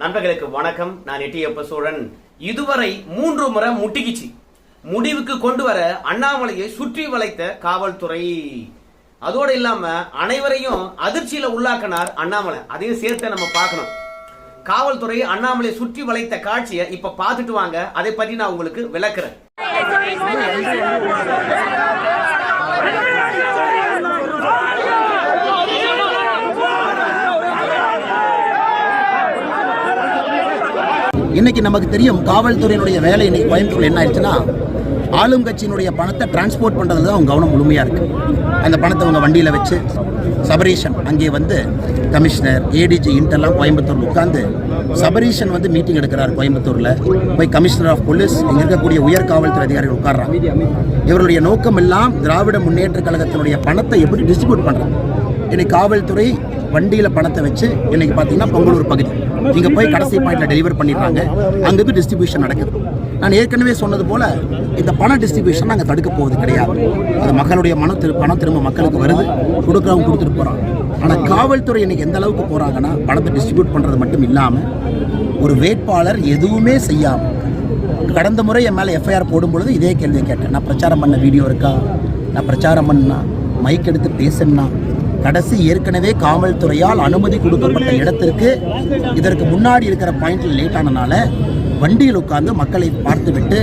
நண்பர்களுக்கு வணக்கம். நான் எட்டியப்ப சோழன் இதுவரை மூன்று முறை முட்டிக்கிச்சு. முடிவுக்கு கொண்டு வர அண்ணாமலையை சுற்றி வளைத்த காவல்துறை. அதோடு இல்லாம அனைவரையும் அதிர்ச்சியில உள்ளாக்கினார் அண்ணாமலை. அதையும் சேர்த்து நம்ம பார்க்கணும். காவல்துறை அண்ணாமலை சுற்றி வளைத்த காட்சியை இப்ப பார்த்துட்டு வாங்க. அதை பற்றி நான் உங்களுக்கு விளக்குறேன். இன்னைக்கு நமக்கு தெரியும் காவல்துறையினுடைய வேலை இன்னைக்கு கோயம்புத்தூர் என்ன ஆயிடுச்சுன்னா ஆளும் கட்சியினுடைய பணத்தை டிரான்ஸ்போர்ட் பண்ணுறதுல தான் அவங்க கவனம் முழுமையாக இருக்கு. அந்த பணத்தை அவங்க வண்டியில் வச்சு சபரீஷன் அங்கே வந்து கமிஷனர் ஏடிஜி இன்டெல்லாம் கோயம்புத்தூர் உட்காந்து சபரீஷன் வந்து மீட்டிங் எடுக்கிறார் கோயம்புத்தூரில். போய் கமிஷனர் ஆஃப் போலீஸ் இங்கே இருக்கக்கூடிய உயர் காவல்துறை அதிகாரிகள் உட்கார்றாங்க. இவருடைய நோக்கம் எல்லாம் திராவிட முன்னேற்ற கழகத்தினுடைய பணத்தை எப்படி டிஸ்ட்ரிபியூட் பண்ணுறாங்க இன்னைக்கு காவல்துறை வண்டியில் பணத்தை வச்சு இன்னைக்கு பார்த்தீங்கன்னா பொங்கலூர் பகுதி. இங்கே போய் கடைசி பாயிண்டில் டெலிவர் பண்ணிடுறாங்க. போய் டிஸ்ட்ரிபியூஷன் நடக்குது. நான் ஏற்கனவே சொன்னது போல் இந்த பண டிஸ்ட்ரிபியூஷன் நாங்கள் தடுக்க போவது கிடையாது. அது மக்களுடைய மனம் திரு பணம் திரும்ப மக்களுக்கு வருது. கொடுக்குறவங்க கொடுத்துட்டு போகிறான் ஆனால் காவல்துறை இன்னைக்கு எந்த அளவுக்கு போகிறாங்கன்னா பணத்தை டிஸ்ட்ரிபியூட் பண்ணுறது மட்டும் இல்லாமல் ஒரு வேட்பாளர் எதுவுமே செய்யாமல் கடந்த முறை என் மேலே எஃப்ஐஆர் போடும் பொழுது இதே கேள்வியை கேட்டேன். நான் பிரச்சாரம் பண்ண வீடியோ இருக்கா? நான் பிரச்சாரம் பண்ணா? மைக் எடுத்து பேசுனா? கடைசி ஏற்கனவே காவல்துறையால் அனுமதி கொடுக்கப்பட்ட இடத்திற்கு இதற்கு முன்னாடி இருக்கிற பாயிண்ட்ல லேட் ஆனனால வண்டியில் உட்கார்ந்து மக்களை பார்த்துவிட்டு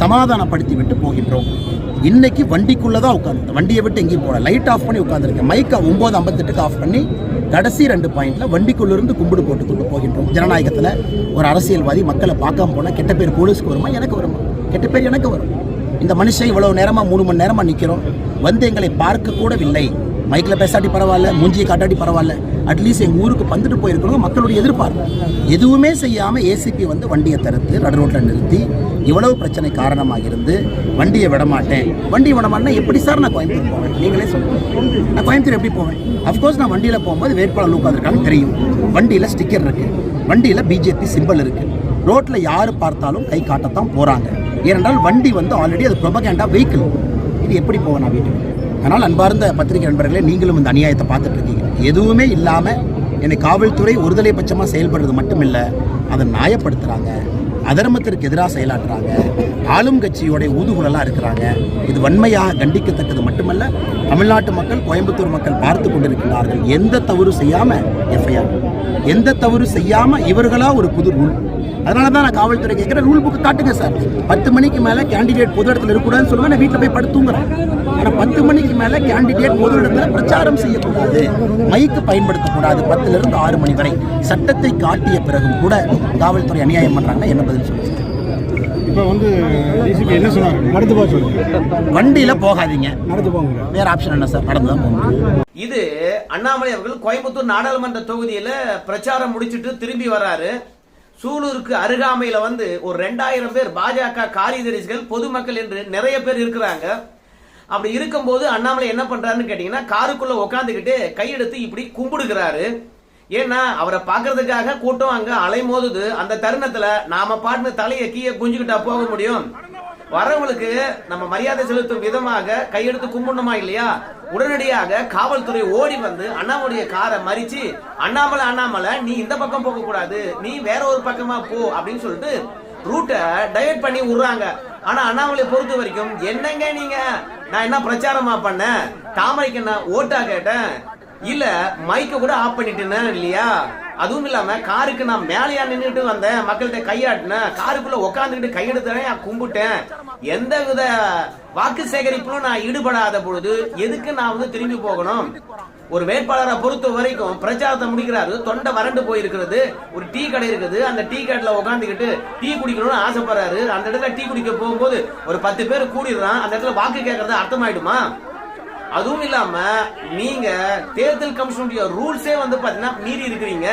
சமாதானப்படுத்தி விட்டு போகின்றோம். இன்னைக்கு வண்டிக்குள்ளே தான் உட்காந்து வண்டியை விட்டு எங்கேயும் போகல. லைட் ஆஃப் பண்ணி உட்காந்துருக்கேன் மைக்கை ஒம்பது ஐம்பத்தெட்டுக்கு ஆஃப் பண்ணி கடைசி ரெண்டு பாயிண்ட்ல வண்டிக்குள்ளேருந்து கும்பிடு போட்டு போட்டுக்கொண்டு போகின்றோம். ஜனநாயகத்தில் ஒரு அரசியல்வாதி மக்களை பார்க்காம போனால் கெட்ட பேர் போலீஸ்க்கு வருமா? எனக்கு வருமா? கெட்ட பேர் எனக்கு வரும். இந்த மனுஷன் இவ்வளோ நேரமாக மூணு மணி நேரமாக நிற்கிறோம் வந்து எங்களை பார்க்க கூடவில்லை மைக்கில் பேசாட்டி பரவாயில்ல மூஞ்சியை காட்டாட்டி பரவாயில்ல. அட்லீஸ்ட் எங்கள் ஊருக்கு வந்துட்டு போயிருக்கணும் மக்களுடைய எதிர்பார்ப்பு. எதுவுமே செய்யாமல் ஏசிபி வந்து வண்டியை தடுத்து நடு ரோட்டில் நிறுத்தி இவ்வளவு பிரச்சனை காரணமாக இருந்து வண்டியை விடமாட்டேன். வண்டியை விடமாட்டேன்னா எப்படி சார் நான் கோயம்புத்தூர் போவேன்? நீங்களே சொல்லுங்கள் நான் கோயம்புத்தூர் எப்படி போவேன்? அஃப்கோர்ஸ் நான் வண்டியில் போகும்போது வேட்பாளர் உட்காந்துருக்காங்க தெரியும். வண்டியில் ஸ்டிக்கர் இருக்குது வண்டியில் பிஜேபி சிம்பிள் இருக்குது ரோட்டில் யார் பார்த்தாலும் கை காட்டத்தான் போகிறாங்க ஏனென்றால் வண்டி வந்து ஆல்ரெடி அது ப்ரொபகேண்டா வெஹிக்கிள் இது எப்படி போவேன் நான் வீட்டுக்கு? அதனால் அன்பார்ந்த பத்திரிகை நண்பர்களே நீங்களும் இந்த அநியாயத்தை பார்த்துட்டு இருக்கீங்க. எதுவுமே இல்லாமல் என்னை காவல்துறை ஒருதலை பட்சமாக செயல்படுறது மட்டும் இல்லை அதை நியாயப்படுத்துகிறாங்க அதர்மத்திற்கு எதிராக செயலாற்றுறாங்க. ஆளும் கட்சியோடைய ஊதுகுழலாக இருக்கிறாங்க. இது வன்மையாக கண்டிக்கத்தக்கது மட்டுமல்ல தமிழ்நாட்டு மக்கள் கோயம்புத்தூர் மக்கள் பார்த்து கொண்டிருக்கிறார்கள் எந்த தவறு செய்யாமல் எஃப்ஐஆர் எந்த தவறு செய்யாமல் இவர்களா ஒரு புது ரூல் அதனால தான் நான் காவல்துறை கேட்குறேன் ரூல் புக்கு காட்டுங்க சார் பத்து மணிக்கு மேலே கேண்டிடேட் பொது இடத்துல இருக்கக்கூடாதுன்னு சொல்லுவேன் நான் வீட்டில் போய் படுத்துங்கிறேன். ஆனால் பத்து மணிக்கு மேலே கேண்டிடேட் பொது இடத்துல பிரச்சாரம் செய்யக்கூடாது. மைக்கு பயன்படுத்தக்கூடாது பத்துலேருந்து ஆறு மணி வரை. சட்டத்தை காட்டிய பிறகும் கூட காவல்துறை அநியாயம் பண்ணுறாங்கன்னா என்ன பதில் சொல்லுங்க? இப்போ வந்து டிசிபி என்ன சொன்னாங்க நடந்து போக சொல்லுங்க. வண்டியில் போகாதீங்க. நடந்து போங்க. வேற ஆப்ஷன் என்ன சார் நடந்து தான் போக முடியும் இது அண்ணாமலை அவர்கள் கோயம்புத்தூர் நாடாளுமன்ற தொகுதியில பிரச்சாரம் முடிச்சிட்டு திரும்பி வராரு. சூலூருக்கு அருகாமையில வந்து ஒரு ரெண்டாயிரம் பேர் பாஜக காரியதரிசிகள் பொதுமக்கள் என்று நிறைய பேர் இருக்கிறாங்க. அப்படி இருக்கும்போது அண்ணாமலை என்ன பண்றாருன்னு கேட்டீங்கன்னா காருக்குள்ள உட்காந்துக்கிட்டு கையெடுத்து இப்படி கும்பிடுகிறாரு. ஏன்னா அவரை பார்க்கறதுக்காக கூட்டம் அங்க அலைமோதுது. அந்த தருணத்துல நாம பாட்டுன்னு தலையை கீழே குஞ்சுக்கிட்டா போக முடியும். வரவங்களுக்கு நம்ம மரியாதை செலுத்தும் விதமாக கையெடுத்து கும்பிடணுமா இல்லையா? உடனடியாக காவல்துறை ஓடி வந்து அண்ணாமலைய காரை மறிச்சு அண்ணாமலை அண்ணாமலை நீ இந்த பக்கம் போக கூடாது. நீ வேற ஒரு பக்கமா போ அப்படின்னு சொல்லிட்டு ரூட்டை டைவர்ட் பண்ணி விடுறாங்க. ஆனா அண்ணாமலை பொறுத்த வரைக்கும் என்னங்க நீங்க? நான் என்ன பிரச்சாரமா பண்ணேன்? தாமரைக்கு நான் ஓட்டா கேட்டேன். இல்ல மைக்க கூட ஆஃப் பண்ணிட்டேன்னு இல்லையா? அதுவும் இல்லாம காருக்கு நான் மேலையா நின்றுட்டு வந்தேன் மக்கள்கிட்ட கையாட்டினேன் காருக்குள்ள உட்காந்துக்கிட்டு கையெடுத்துறேன் கும்பிட்டேன். எந்த வித வாக்கு சேகரிப்பிலும் நான் ஈடுபடாத பொழுது எதுக்கு நான் வந்து திரும்பி போகணும்? ஒரு வேட்பாளரை பொறுத்த வரைக்கும் பிரச்சாரத்தை முடிக்கிறாரு தொண்டை வறண்டு போயிருக்கிறது ஒரு டீ கடை இருக்குது அந்த டீ கடையில் உட்காந்துக்கிட்டு டீ குடிக்கணும்னு ஆசைப்படுறாரு. அந்த இடத்துல டீ குடிக்க போகும்போது ஒரு பத்து பேர் கூடிடுறான் அந்த இடத்துல வாக்கு கேட்கறது அர்த்தமாயிடுமா? அதுவும் இல்லாம நீங்க தேர்தல் கமிஷனுடைய ரூல்ஸே வந்து பாத்தீங்கன்னா மீறி இருக்கிறீங்க.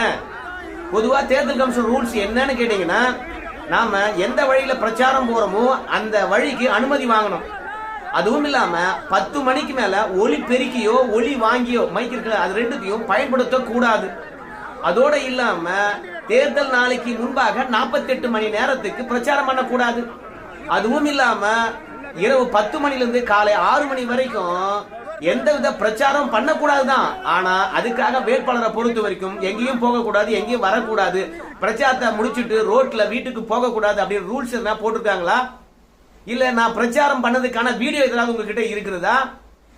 பொதுவா தேர்தல் கமிஷன் ரூல்ஸ் என்னன்னு கேட்டீங்கன்னா நாம எந்த வழியில பிரச்சாரம் போறோமோ அந்த வழிக்கு அனுமதி வாங்கணும். அதுவும் இல்லாம பத்து மணிக்கு மேல ஒலி பெருக்கியோ ஒலி வாங்கியோ மைக் இருக்குல்ல அது ரெண்டுத்தையும் பயன்படுத்த கூடாது அதோட இல்லாம தேர்தல் நாளைக்கு முன்பாக 48 மணி நேரத்துக்கு பிரச்சாரம் பண்ணக்கூடாது. அதுவும் இல்லாம இரவு பத்து மணிலேருந்து காலை ஆறு மணி வரைக்கும் எந்த வித பிரச்சாரம் பண்ணக்கூடாதுதான். ஆனா அதுக்காக வேட்பாளரை பொறுத்த வரைக்கும் எங்கேயும் போகக்கூடாது எங்கேயும் வரக்கூடாது. பிரச்சாரத்தை முடிச்சுட்டு ரோட்ல வீட்டுக்கு போகக்கூடாது அப்படின்னு ரூல்ஸ் எதனா போட்டிருக்காங்களா? இல்ல நான் பிரச்சாரம் பண்ணதுக்கான வீடியோ எதாவது உங்ககிட்ட இருக்கிறதா?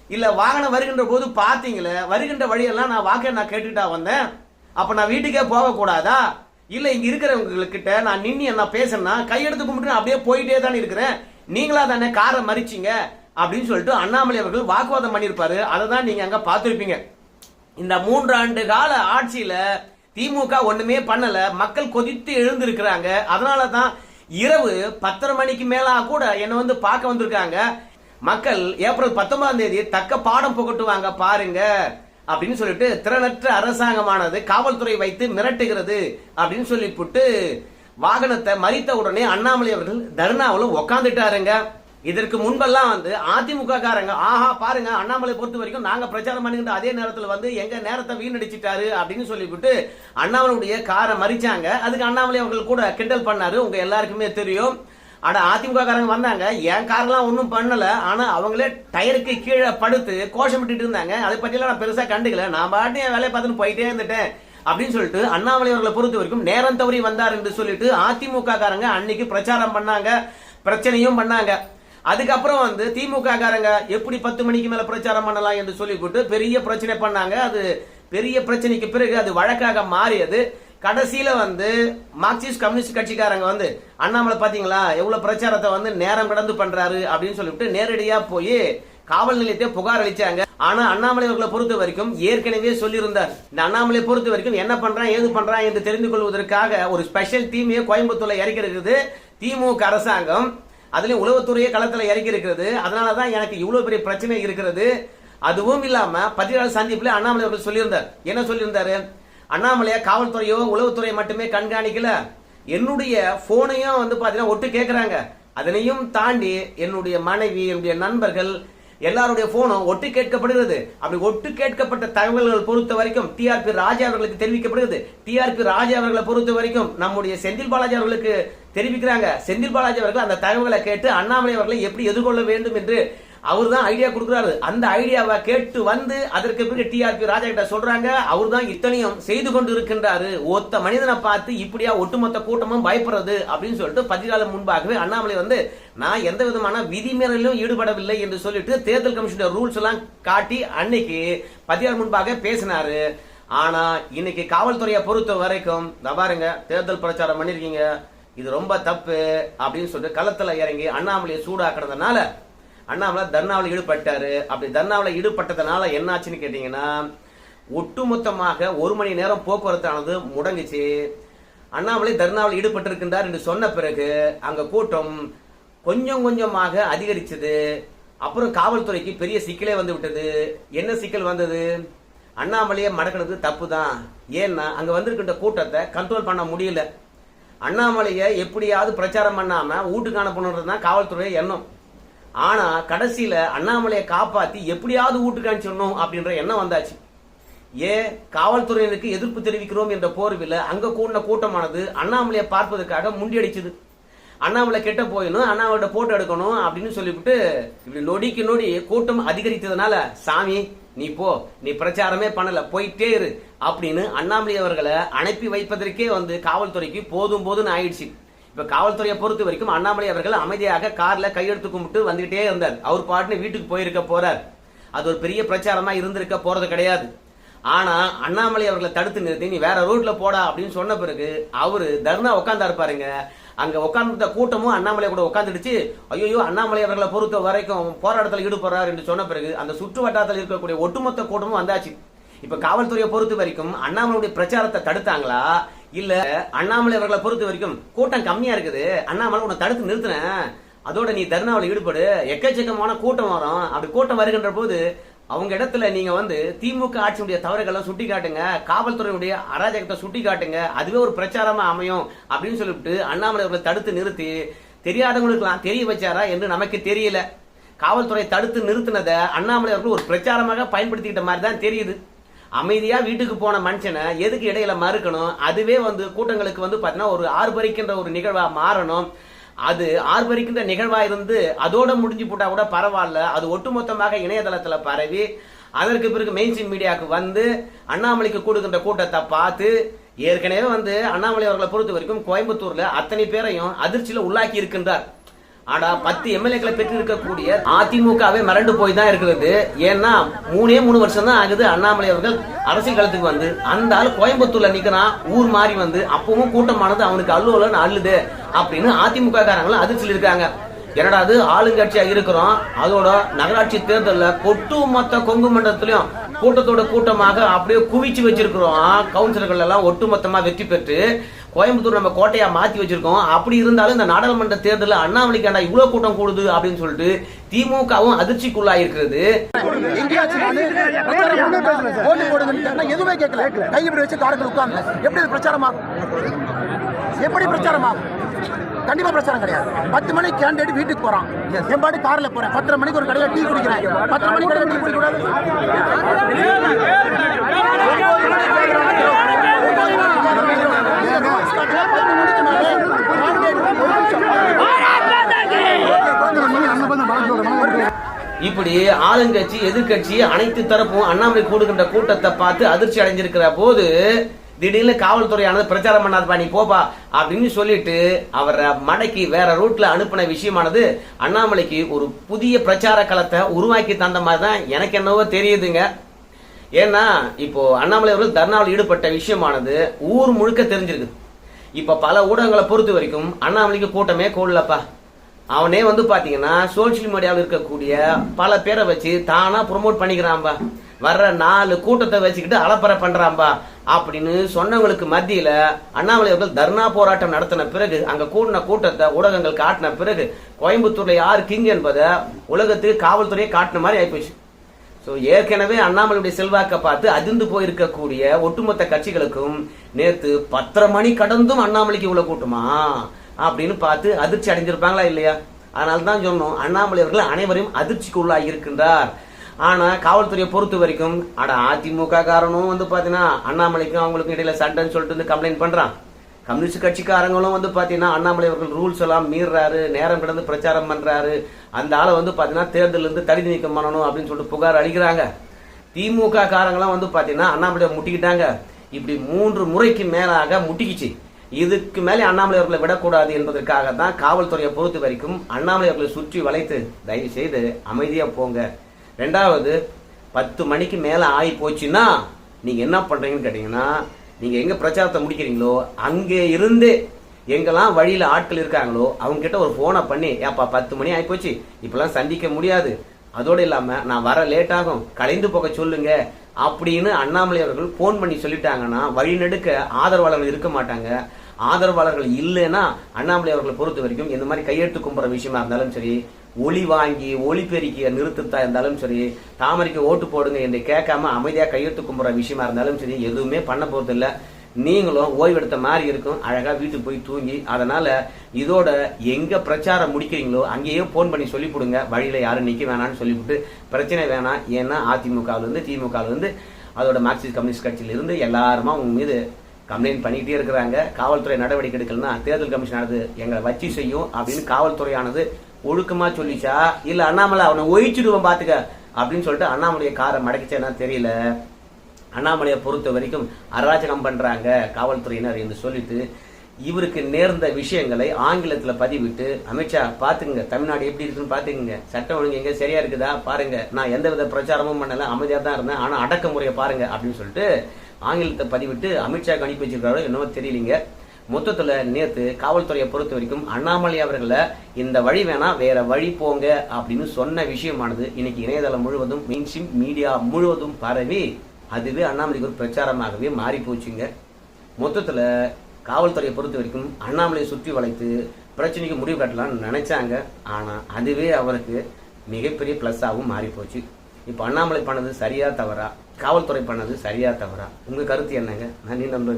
இல்ல வாகனம் வருகின்ற போது பாத்தீங்களே வருகின்ற வழியெல்லாம் நான் வாக்க நான் கேட்டுட்டா வந்தேன். அப்ப நான் வீட்டுக்கே போகக்கூடாதா? இல்ல இங்க இருக்கிறவங்ககிட்ட நான் நின்று என்ன பேசுறேன்னா கையெடுத்து கும்பிட்டு நான் அப்படியே போயிட்டே தானே இருக்கிறேன். நீங்களா தானே காரை மறிச்சீங்க? அப்படின்னு சொல்லிட்டு அண்ணாமலை அவர்கள் வாக்குவாதம் பண்ணியிருப்பாரு. அதை தான் நீங்க அங்க பார்த்துருப்பீங்க. இந்த மூன்றாண்டு கால ஆட்சியில திமுக ஒண்ணுமே பண்ணல. மக்கள் கொதித்து எழுந்திருக்கிறாங்க. அதனால தான் இரவு பத்தரை மணிக்கு மேலா கூட என்னை வந்து பார்க்க வந்திருக்காங்க. மக்கள் ஏப்ரல் பத்தொன்பதாம் தேதி தக்க பாடம் புகட்டுவாங்க பாருங்க அப்படின்னு சொல்லிட்டு திறனற்ற அரசாங்கமானது காவல்துறை வைத்து மிரட்டுகிறது அப்படின்னு சொல்லிவிட்டு வாகனத்தை மறித்த உடனே அண்ணாமலை அவர்கள் தர்ணாவில் உக்காந்துட்டாருங்க. இதற்கு முன்பெல்லாம் வந்து அதிமுக காரங்க ஆஹா பாருங்க அண்ணாமலை பொறுத்த வரைக்கும் நாங்க பிரச்சாரம் பண்ணிக்கிட்டு அதே நேரத்தில் வந்து எங்க நேரத்தை வீணடிச்சிட்டாரு அப்படின்னு சொல்லிவிட்டு அண்ணாமலையுடைய காரை மறிச்சாங்க. அதுக்கு அண்ணாமலை அவர்கள் கூட கிண்டல் பண்ணாரு. உங்க எல்லாருக்குமே தெரியும். ஆனா அதிமுக காரங்க வந்தாங்க. என் காரெல்லாம் ஒன்றும் பண்ணல. ஆனா அவங்களே டயருக்கு கீழே படுத்து கோஷமிட்டு இருந்தாங்க. அதை பற்றியெல்லாம் நான் பெருசா கண்டுக்கல. நான் பாட்டு என் வேலையை பார்த்துன்னு போயிட்டே இருந்துட்டேன் அப்படின்னு சொல்லிட்டு அண்ணாமலை அவர்களை பொறுத்த வரைக்கும் நேரம் தவறி வந்தார் என்று சொல்லிட்டு அதிமுக காரங்க அன்னைக்கு பிரச்சாரம் பண்ணாங்க. பிரச்சனையும் பண்ணாங்க. அதுக்கப்புறம் வந்து திமுக காரங்க எப்படி பத்து மணிக்கு மேல பிரச்சாரம் பண்ணலாம் என்று சொல்லிவிட்டு பெரிய பிரச்சனை பண்ணாங்க. அது பெரிய பிரச்சனைக்கு பிறகு அது வழக்காக மாறியது. கடைசியில வந்து மார்க்சிஸ்ட் கம்யூனிஸ்ட் கட்சிக்காரங்க வந்து அண்ணாமலை பாத்தீங்களா எவ்வளவு பிரச்சாரத்தை வந்து நேரம் கடந்து பண்றாரு? அப்படின்னு சொல்லிவிட்டு நேரடியா போய் காவல் நிலையத்தை புகார் அளிச்சாங்க. ஆனா அண்ணாமலை அவர்களை பொறுத்த வரைக்கும் ஏற்கனவே சொல்லியிருந்தார். இந்த அண்ணாமலை பொறுத்த வரைக்கும் என்ன பண்றான் ஏது பண்றான் என்று தெரிந்து கொள்வதற்காக ஒரு ஸ்பெஷல் டீமையே கோயம்புத்தூர்ல இறக்கி இருக்குது திமுக அரசாங்கம் அதுலேயும் உளவுத்துறையே களத்தில் இறக்கி இருக்கிறது. அதனால தான் எனக்கு இவ்வளோ பெரிய பிரச்சனை இருக்கிறது. அதுவும் இல்லாமல் பதினாலு சந்திப்பில் அண்ணாமலை அவர்கள் சொல்லியிருந்தார். என்ன சொல்லியிருந்தாரு? அண்ணாமலைய காவல்துறையோ உளவுத்துறையை மட்டுமே கண்காணிக்கல. என்னுடைய ஃபோனையும் வந்து பார்த்தீங்கன்னா ஒட்டு கேட்குறாங்க அதனையும் தாண்டி என்னுடைய மனைவி என்னுடைய நண்பர்கள் எல்லாருடைய போனும் ஒட்டு கேட்கப்படுகிறது. அப்படி ஒட்டு கேட்கப்பட்ட தகவல்கள் பொறுத்த வரைக்கும் டிஆர்பி ராஜா அவர்களுக்கு தெரிவிக்கப்படுகிறது. டிஆர்பி ராஜா அவர்களை பொறுத்த வரைக்கும் நம்முடைய செந்தில் பாலாஜி அவர்களுக்கு தெரிவிக்கிறாங்க. செந்தில் பாலாஜி அவர்கள் அந்த தகவலை கேட்டு அண்ணாமலை அவர்களை எப்படி எதிர்கொள்ள வேண்டும் என்று அவர் தான் ஐடியா கொடுக்குறாரு. அந்த ஐடியாவை கேட்டு வந்து அதற்கு பிறகு டிஆர்பி ராஜா கிட்ட சொல்றாங்க. அவர் தான் இத்தனையும் செய்து கொண்டு இருக்கின்றாரு ஒத்த மனிதனை பார்த்து இப்படியா ஒட்டுமொத்த கூட்டமும் பயப்படுறது அப்படின்னு சொல்லிட்டு பதினாலு முன்பாகவே அண்ணாமலை வந்து நான் எந்த விதமான விதிமீறலும் ஈடுபடவில்லை என்று சொல்லிட்டு தேர்தல் கமிஷனோட ரூல்ஸ் எல்லாம் காட்டி அன்னைக்கு பதினாலு முன்பாக பேசினாரு. ஆனா இன்னைக்கு காவல்துறையை பொறுத்த வரைக்கும் பாருங்க தேர்தல் பிரச்சாரம் பண்ணிருக்கீங்க. இது ரொம்ப தப்பு அப்படின்னு சொல்லிட்டு களத்துல இறங்கி அண்ணாமலையை சூடாக்குறதுனால அண்ணாமலை தர்ணாவில் ஈடுபட்டாரு. அப்படி தர்ணாவில் ஈடுபட்டதுனால என்னாச்சுன்னு கேட்டீங்கன்னா ஒட்டுமொத்தமாக ஒரு மணி நேரம் போக்குவரத்தானது முடங்குச்சு. அண்ணாமலை தர்ணாவில் ஈடுபட்டிருக்கின்றார் என்று சொன்ன பிறகு அங்க கூட்டம் கொஞ்சம் கொஞ்சமாக அதிகரிச்சது. அப்புறம் காவல்துறைக்கு பெரிய சிக்கலே வந்து விட்டது. என்ன சிக்கல் வந்தது? அண்ணாமலையை மடக்கினது தப்பு தான் ஏன்னா அங்கே வந்திருக்கின்ற கூட்டத்தை கண்ட்ரோல் பண்ண முடியல. அண்ணாமலையை எப்படியாவது பிரச்சாரம் பண்ணாமல் வீட்டுக்கு அனுப்பணுன்றது தான் காவல்துறை எண்ணம். ஆனால் கடைசியில் அண்ணாமலையை காப்பாற்றி எப்படியாவது வீட்டுக்கு அனுப்பிச்சிடணும் அப்படின்ற எண்ணம் வந்தாச்சு. ஏன் காவல்துறையினருக்கு எதிர்ப்பு தெரிவிக்கிறோம் என்ற போர்வில் அங்க கூடின கூட்டமானது அண்ணாமலையை பார்ப்பதற்காக முண்டியடிச்சது. அண்ணாமலை கெட்ட போயிடணும் அண்ணாமலையோட போட்டோ எடுக்கணும் அப்படின்னு சொல்லிவிட்டு இப்படி நொடிக்கு நொடி கூட்டம் அதிகரித்ததுனால சாமி நீ போ நீ பிரச்சாரமே பண்ணல போயிட்டே இரு அப்படின்னு அண்ணாமலை அவர்களை அனுப்பி வைப்பதற்கே வந்து காவல்துறைக்கு போதும் போதும்னு ஆயிடுச்சு. இப்ப காவல்துறையை பொறுத்த வரைக்கும் அண்ணாமலை அவர்கள் அமைதியாக கார்ல கையெடுத்து கும்பிட்டு வந்துகிட்டே இருந்தார். அவர் பாட்டுன்னு வீட்டுக்கு போயிருக்க போறார். அது ஒரு பெரிய பிரச்சாரமா இருந்திருக்க போறது கிடையாது. ஆனா அண்ணாமலை அவர்களை தடுத்து நிறுத்தி நீ வேற ரூட்ல போடா அப்படின்னு சொன்ன பிறகு அவரு தர்ணா உட்கார்ந்தா பாருங்க. அங்க உட்கார்ந்த கூட்டமும் அண்ணாமலை கூட உட்காந்துடுச்சு ஐயோ அண்ணாமலை அவர்களை பொறுத்த வரைக்கும் போராட்டத்தில் ஈடுபடுறார் என்று சொன்ன பிறகு அந்த சுற்று வட்டாரத்தில் இருக்கக்கூடிய ஒட்டுமொத்த கூட்டமும் வந்தாச்சு. இப்ப காவல்துறையை பொறுத்த வரைக்கும் அண்ணாமலையுடைய பிரச்சாரத்தை தடுத்தாங்களா? இல்ல அண்ணாமலை அவர்களை பொறுத்த வரைக்கும் கூட்டம் கம்மியா இருக்குது. அண்ணாமலை உன்னை தடுத்து நிறுத்தினேன். அதோட நீ தர்ணாவில் ஈடுபடு. எக்கச்சக்கமான கூட்டம் வரும். அப்படி கூட்டம் வருகின்ற போது அவங்க இடத்துல நீங்க வந்து திமுக ஆட்சியுடைய தவறுகளை சுட்டி காட்டுங்க காவல்துறையுடைய அராஜகத்தை சுட்டி காட்டுங்க அதுவே ஒரு பிரச்சாரமா அமையும் அப்படின்னு சொல்லிவிட்டு அண்ணாமலை அவர்களை தடுத்து நிறுத்தி தெரியாதவங்களுக்கெல்லாம் தெரிய வச்சாரா என்று நமக்கு தெரியல. காவல்துறை தடுத்து நிறுத்தினதை அண்ணாமலை அவர்கள் ஒரு பிரச்சாரமாக பயன்படுத்திக்கிட்ட மாதிரி தான் தெரியுது. அமைதியா வீட்டுக்கு போன மனுஷனை எதுக்கு இடையில மறுக்கணும்? அதுவே வந்து கூட்டங்களுக்கு வந்து பாத்தீங்கன்னா ஒரு ஆர்ப்பரிக்கின்ற ஒரு நிகழ்வா மாறணும். அது ஆர்ப்பரிக்கின்ற நிகழ்வா இருந்து அதோட முடிஞ்சு போட்டா கூட பரவாயில்ல. அது ஒட்டுமொத்தமாக இணையதளத்துல பரவி அதற்கு பிறகு மெயின்ஸ்ட்ரீம் மீடியாவுக்கு வந்து அண்ணாமலைக்கு கூடுகின்ற கூட்டத்தை பார்த்து ஏற்கனவே வந்து அண்ணாமலை அவர்களை பொறுத்த வரைக்கும் கோயம்புத்தூர்ல அத்தனை பேரையும் அதிர்ச்சியில உள்ளாக்கி இருக்கின்றார். ஆனா பத்து எம்எல்ஏக்களை பெற்று இருக்கக்கூடிய அதிமுகவே மிரண்டு போய் தான் இருக்கிறது. ஏன்னா மூணே மூணு வருஷம் தான் ஆகுது. அண்ணாமலை அவர்கள் அரசியல் களத்துக்கு வந்து அந்த ஆள் கோயம்புத்தூர்ல நிக்கிறான் ஊர் மாறி வந்து அப்பவும் கூட்டமானது அவனுக்கு அல்லுவலன்னு அள்ளுது அப்படின்னு அதிமுக காரங்களும் அதிர்ச்சியில் இருக்காங்க. என்னடா அது ஆளுங்கட்சியா இருக்கிறோம். அதோட நகராட்சி தேர்தலில் கொட்டு மொத்த கொங்கு மண்டலத்திலையும் கூட்டத்தோட கூட்டமாக அப்படியே குவிச்சு வச்சிருக்கிறோம். கவுன்சிலர்கள் எல்லாம் ஒட்டுமொத்தமா வெற்றி பெற்று கோயம்புத்தூர் நம்ம கோட்டையா மாத்தி வச்சிருக்கோம். அப்படி இருந்தாலும் இந்த நாடாளுமன்ற தேர்தலில் அண்ணாமலைக்காண்டா இவ்வளவு கூட்டம் கூடுது அப்படின்னு சொல்லிட்டு திமுகவும் அதிர்ச்சிக்குள்ளாயிருக்கிறது. எதுவுமே கேட்கல. கை இப்படி வச்சு காரங்கள் உட்கார்ந்து. எப்படி இது பிரச்சாரமாகும்? எப்படி பிரச்சாரமாகும்? கண்டிப்பா பிரச்சாரம் கிடையாது. பத்து மணிக்கு கேண்டிடேட் வீட்டுக்கு போறான். என் பாட்டு கார்ல போறேன். பத்தரை மணிக்கு ஒரு கடையில டீ குடிக்கிறேன். பத்தரை மணிக்கு கடையில டீ குடிக்கூடாது இப்படி ஆளுங்கட்சி எதிர்க்கட்சி அனைத்து தரப்பும் அண்ணாமலை கூடுகின்ற கூட்டத்தை பார்த்து அதிர்ச்சி அடைஞ்சிருக்கிற போது திடீர்னு காவல்துறையானது பிரச்சாரம் பண்ணாதப்பா நீ போப்பா அப்படின்னு சொல்லிட்டு அவரை மடக்கி வேற ரூட்ல அனுப்பின விஷயமானது அண்ணாமலைக்கு ஒரு புதிய பிரச்சார களத்தை உருவாக்கி தந்த மாதிரி தான் எனக்கு என்னவோ தெரியுதுங்க. ஏன்னா இப்போ அண்ணாமலை அவர்கள் தர்ணாவில் ஈடுபட்ட விஷயமானது ஊர் முழுக்க தெரிஞ்சிருக்கு இப்ப பல ஊடகங்களை பொறுத்த வரைக்கும் அண்ணாமலைக்கு கூட்டமே கூடலப்பா. அவனே வந்து பாத்தீங்கன்னா சோசியல் மீடியாவில் இருக்கக்கூடிய பல பேரை வச்சு தானா ப்ரொமோட் பண்ணிக்கிறான்பா. வர்ற நாலு கூட்டத்தை வச்சுக்கிட்டு அலப்பறை பண்றான்பா. அப்படின்னு சொன்னவங்களுக்கு மத்தியில அண்ணாமலை அவர்கள் தர்ணா போராட்டம் நடத்தின பிறகு அங்க கூடின கூட்டத்தை ஊடகங்கள் காட்டின பிறகு கோயம்புத்தூர்ல யார் கிங் என்பதை உலகத்துக்கு காவல்துறையை காட்டின மாதிரி ஆயிப்போச்சு. ஸோ ஏற்கனவே அண்ணாமலையுடைய செல்வாக்கை பார்த்து அதிர்ந்து போயிருக்கக்கூடிய ஒட்டுமொத்த கட்சிகளுக்கும் நேற்று பத்தரை மணி கடந்தும் அண்ணாமலைக்கு உள்ள கூட்டமா? அப்படின்னு பார்த்து அதிர்ச்சி அடைஞ்சிருப்பாங்களா இல்லையா? அதனால தான் சொன்னோம் அண்ணாமலை அவர்கள் அனைவரையும் அதிர்ச்சிக்குள்ளாக இருக்கின்றார். ஆனால் காவல்துறையை பொறுத்த வரைக்கும் அட அதிமுக காரனும் வந்து பார்த்தீங்கன்னா அண்ணாமலைக்கும் அவங்களுக்கும் இடையில சண்டைன்னு சொல்லிட்டு வந்து கம்ப்ளைண்ட் பண்ணுறான் கம்யூனிஸ்ட் கட்சிக்காரங்களும் வந்து பார்த்தீங்கன்னா அண்ணாமலை அவர்கள் ரூல்ஸ் எல்லாம் மீறாரு நேரம் கிடந்து பிரச்சாரம் பண்ணுறாரு அந்த ஆளை வந்து பார்த்தீங்கன்னா தேர்தலிருந்து இருந்து நீக்கம் பண்ணணும் அப்படின்னு சொல்லிட்டு புகார் அளிக்கிறாங்க. திமுக காரங்களாம் வந்து பார்த்தீங்கன்னா அண்ணாமலையை முட்டிக்கிட்டாங்க. இப்படி மூன்று முறைக்கு மேலாக முட்டிக்கிச்சு. இதுக்கு மேலே அண்ணாமலை அவர்களை விடக்கூடாது என்பதற்காக தான் காவல்துறையை பொறுத்த வரைக்கும் அண்ணாமலை அவர்களை சுற்றி வளைத்து தயவு செய்து அமைதியாக போங்க. ரெண்டாவது பத்து மணிக்கு மேலே ஆகி போச்சுன்னா நீங்கள் என்ன பண்ணுறீங்கன்னு கேட்டிங்கன்னா நீங்கள் எங்கே பிரச்சாரத்தை முடிக்கிறீங்களோ அங்கே இருந்து எங்கெல்லாம் வழியில் ஆட்கள் இருக்காங்களோ அவங்கக்கிட்ட ஒரு ஃபோனை பண்ணி ஏப்பா பத்து மணி ஆகி போச்சு இப்பெல்லாம் சந்திக்க முடியாது. அதோடு இல்லாமல் நான் வர லேட் ஆகும் கலைந்து போக சொல்லுங்க அப்படின்னு அண்ணாமலை அவர்கள் ஃபோன் பண்ணி சொல்லிட்டாங்கன்னா வழிநெடுக்க ஆதரவாளர்கள் இருக்க மாட்டாங்க. ஆதரவாளர்கள் இல்லைன்னா அண்ணாமலை அவர்களை பொறுத்த வரைக்கும் இந்த மாதிரி கையெழுத்து கும்புற விஷயமா இருந்தாலும் சரி ஒளி வாங்கி ஒளி பெருக்கிய நிறுத்தத்தா இருந்தாலும் சரி தாமரைக்கு ஓட்டு போடுங்க என்று கேட்காம அமைதியாக கையெழுத்து கும்புற விஷயமா இருந்தாலும் சரி எதுவுமே பண்ண போறது நீங்களும் ஓய்வெடுத்த மாதிரி இருக்கும். அழகா வீட்டுக்கு போய் தூங்கி அதனால இதோட எங்க பிரச்சாரம் முடிக்கிறீங்களோ அங்கேயே போன் பண்ணி சொல்லி கொடுங்க. வழியில யாரும் நிக்க வேணாம்னு சொல்லிவிட்டு பிரச்சனை வேணாம். ஏன்னா அதிமுகவில் திமுகவிலேருந்து அதோட மார்க்சிஸ்ட் கம்யூனிஸ்ட் கட்சியிலிருந்து எல்லாருமா உங்க மீது கம்ப்ளைண்ட் பண்ணிக்கிட்டே இருக்கிறாங்க. காவல்துறை நடவடிக்கை எடுக்கலன்னா தேர்தல் கமிஷன் ஆனது எங்களை வச்சு செய்யும் அப்படின்னு காவல்துறையானது ஒழுக்கமா சொல்லிச்சா? இல்ல அண்ணாமலை அவனை ஒழிச்சிடுவோம் பாத்துக்க அப்படின்னு சொல்லிட்டு அண்ணாமலையை காரை மடக்கிச்சேன்னா தெரியல. அண்ணாமலையை பொறுத்த வரைக்கும் அராஜகம் பண்றாங்க காவல்துறையினர் என்று சொல்லிட்டு இவருக்கு நேர்ந்த விஷயங்களை ஆங்கிலத்தில் பதிவிட்டு அமித்ஷா பார்த்துங்க தமிழ்நாடு எப்படி இருக்குன்னு பார்த்துக்குங்க சட்டம் ஒழுங்கு எங்கே? சரியா இருக்குதா? பாருங்க. நான் எந்த வித பிரச்சாரமும் பண்ணல. அமைதியாக தான் இருந்தேன். ஆனா அடக்குமுறையை பாருங்க. அப்படின்னு சொல்லிட்டு ஆங்கிலத்தை பதிவிட்டு அமித்ஷாக்கு அனுப்பி வச்சிருக்காரோ என்னவோ தெரியலீங்க. மொத்தத்தில் நேற்று காவல்துறையை பொறுத்த வரைக்கும் அண்ணாமலை அவர்களை இந்த வழி வேணா வேற வழி போங்க அப்படின்னு சொன்ன விஷயமானது இன்னைக்கு இணையதளம் முழுவதும் மெயின்ஸ்ட்ரீம் மீடியா முழுவதும் பரவி அதுவே அண்ணாமலைக்கு ஒரு பிரச்சாரமாகவே மாறி போச்சுங்க மொத்தத்தில் காவல்துறையை பொறுத்த வரைக்கும் அண்ணாமலையை சுற்றி வளைத்து பிரச்சனைக்கு முடிவு கட்டலாம்னு நினைச்சாங்க. ஆனால் அதுவே அவருக்கு மிகப்பெரிய ப்ளஸ்ஸாகவும் மாறி போச்சு இப்போ அண்ணாமலை பண்ணது சரியா தவறா? காவல்துறை பண்ணது சரியா தவறா? உங்க கருத்து என்னங்க? நன்றி நண்பர்